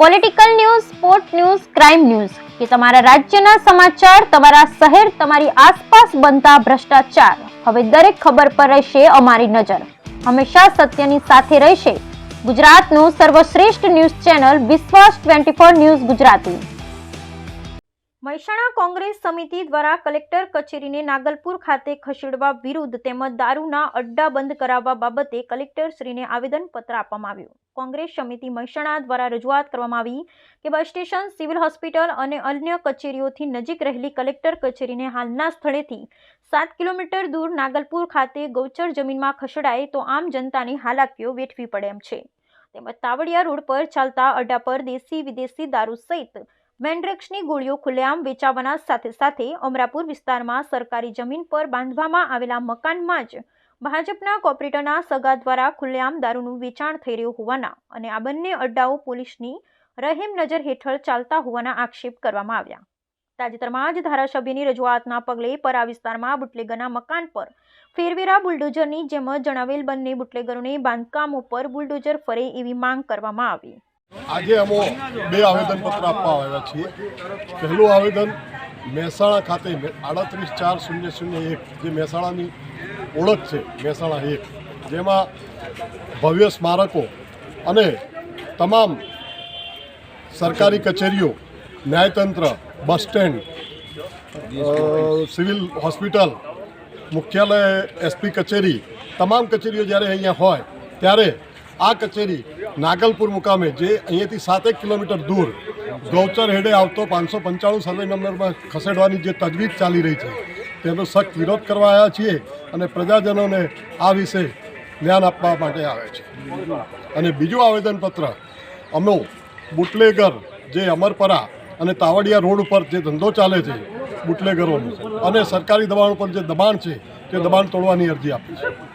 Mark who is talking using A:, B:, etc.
A: Political news sport news crime news કે તમારા રાજ્યના સમાચાર, તમારા શહેર, તમારી આસપાસ બનતા ભ્રષ્ટાચાર. હવે દરેક ખબર પર રહેશે અમારી નજર. હંમેશા સત્યની સાથે રહેશે. ગુજરાતનું સર્વશ્રેષ્ઠ news channel Vishwas twenty four news Gujarati. Mehsana Congress સમિતિ દ્વારા કલેક્ટર કચેરીને નાગલપુર ખાતે ખસેડવા વિરુદ્ધ તેમજ દારૂના અડ્ડા બંધ કરાવવા બાબતે કલેક્ટરશ્રીને આવેદનપત્ર આપવામાં આવ્યું. કોંગ્રેસ સમિતિ મહેસાણા દ્વારા રજૂઆત કરવામાં આવી કે બસ સ્ટેશન, સિવિલ હોસ્પિટલ અને અન્ય કચેરીઓથી નજીક રહેલી કલેક્ટર કચેરીને હાલના સ્થળેથી સાત કિલોમીટર દૂર નાગલપુર ખાતે ગૌચર જમીનમાં ખસેડાય તો આમ જનતાની હાલાકીઓ વેઠવી પડે એમ છે. તેમજ તાવડિયા રોડ પર ચાલતા અડ્ડા પર દેશી વિદેશી દારૂ સહિત મેન્ડ્રેક્સની ગોળીઓ ખુલ્લેઆમ વેચાવાના સાથે સાથે અમરાપુર વિસ્તારમાં સરકારી જમીન પર બાંધવામાં આવેલા મકાનમાં જ ભાજપના કોર્પોરેટરના સગા દ્વારા ખુલ્લેઆમ દારૂનું વેચાણ થઈ રહ્યું હોવાના અને આ બંને અડ્ડાઓ પોલીસની રહેમ નજર હેઠળ ચાલતા હોવાના આક્ષેપ કરવામાં આવ્યા. તાજેતરમાં જ ધારાસભ્યની રજૂઆતના પગલે પર વિસ્તારમાં બુટલેગરના મકાન પર ફેરવેરા બુલડોઝરની જેમ જણાવેલ બંને બુટલેગરોને બાંધકામો પર બુલડોઝર ફરે એવી માંગ કરવામાં આવી.
B: આજે અમો બે આવેદનપત્ર આપવા આવ્યા છીએ. પહેલું આવેદન મહેસાણા ખાતે આડત્રીસ ચાર શૂન્ય શૂન્ય એક, જે મહેસાણાની ઓળખ છે મહેસાણા એક જેમાં ભવ્ય સ્મારકો અને તમામ સરકારી કચેરીઓ, ન્યાયતંત્ર, બસ સ્ટેન્ડ સિવિલ હોસ્પિટલ, મુખ્યાલય, એસપી કચેરી, તમામ કચેરીઓ જ્યારે અહીંયા હોય, ત્યારે આ કચેરી નાગલપુર મુકામે, જે અહીંયાથી સાતેક કિલોમીટર દૂર ગૌચર હેડે આવતો પાંચસો પંચાણું સર્વે નંબરમાં ખસેડવાની જે તજવીજ ચાલી રહી છે તેનો સખ્ત વિરોધ કરવા આવ્યા છીએ અને પ્રજાજનોને આ વિશે જ્ઞાન આપવા માટે આવે છે. અને બીજું આવેદનપત્ર, અમો, બુટલેગર, જે અમરપરા અને તાવડિયા રોડ ઉપર જે ધંધો ચાલે છે, બુટલેગરોનો. અને સરકારી દબાણ ઉપર જે દબાણ છે, તે દબાણ તોડવાની અરજી આપી છે.